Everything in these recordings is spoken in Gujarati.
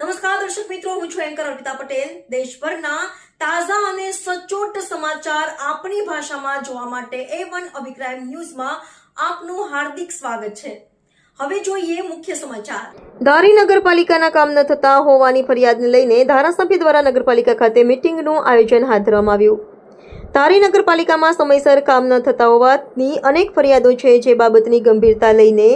નમસ્કાર દર્શક મિત્રો, હું છું એન્કર અર્પિતા પટેલ. દેશભરના તાજા અને સચોટ સમાચાર આપણી ભાષામાં જોવા માટે એ વન અભિપ્રાય ન્યૂઝમાં આપનું હાર્દિક સ્વાગત છે. હવે જોઈએ મુખ્ય સમાચાર. ધારી નગરપાલિકાના કામ ન થતા હોવાની ફરિયાદને લઈને ધારાસભ્ય દ્વારા નગરપાલિકા ખાતે મિટિંગનું આયોજન હાથ ધરવામાં આવ્યું. ધારી નગરપાલિકામાં સમયસર કામ ન થતા હોવાની અનેક ફરિયાદો છે જે બાબતની ગંભીરતા લઈને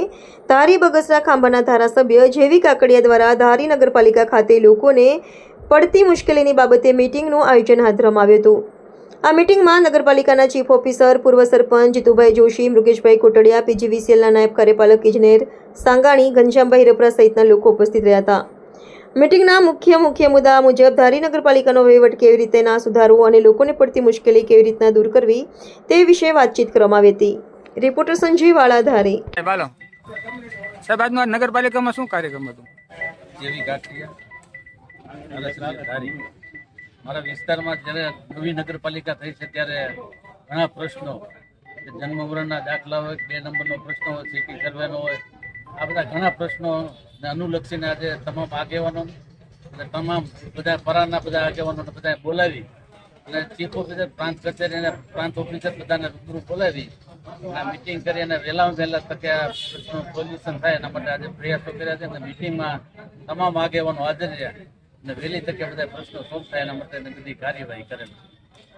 ધારી બગસરા ખાંભાના ધારાસભ્ય જેવી કાકડિયા દ્વારા ધારી નગરપાલિકા ખાતે લોકોને પડતી મુશ્કેલીની બાબતે મિટિંગનું આયોજન હાથ ધરવામાં આવ્યું હતું. આ મિટિંગમાં નગરપાલિકાના ચીફ ઓફિસર, પૂર્વ સરપંચ જીતુભાઈ જોશી, મૃગેશભાઈ કોટડિયા, પીજીવીસીએલના નાયબ કાર્યપાલક ઇજનેર સાંગાણી, ઘનશ્યામભાઈ રપરા સહિતના લોકો ઉપસ્થિત રહ્યા હતા. મિટિંગના મુખ્ય મુખ્ય મુદ્દા મુજબ ધારી નગરપાલિકાનો વહીવટ કેવી રીતે ના સુધારવો અને લોકોને પડતી મુશ્કેલી કેવી રીતના દૂર કરવી તે વિશે વાતચીત કરવામાં આવી હતી. રિપોર્ટર સંજીવ વાળા ધારી. સાહેબ સાહેબ આજનું નગરપાલિકામાં શું કાર્યક્રમ હતું? જેવી ધારી. મારા વિસ્તારમાં જ્યારે નવી નગરપાલિકા થઈ છે ત્યારે ઘણા પ્રશ્નો જન્મ મરણના દાખલા હોય બે નંબરનો પ્રશ્ન હોય સિટી સર્વેનો હોય. આ બધા ઘણા પ્રશ્નો અનુલક્ષીને આજે તમામ આગેવાનો અને તમામ બધા પરાના બધા આગેવાનોને બધા બોલાવી અને ચીફ ઓફિસર, પ્રાંત કચેરી અને પ્રાંત ઓફિસર બધાને રૂબરૂ બોલાવી આ મિટિંગ કરી અને વહેલામાં વહેલા તકે આ સોલ્યુશન થાય એના માટે આજે પ્રયાસો કર્યા છે અને મિટિંગમાં તમામ આગેવાનો હાજર રહ્યા અને વહેલી તકે બધા પ્રશ્નો સોલ્વ થાય એના માટે બધી કાર્યવાહી કરેલ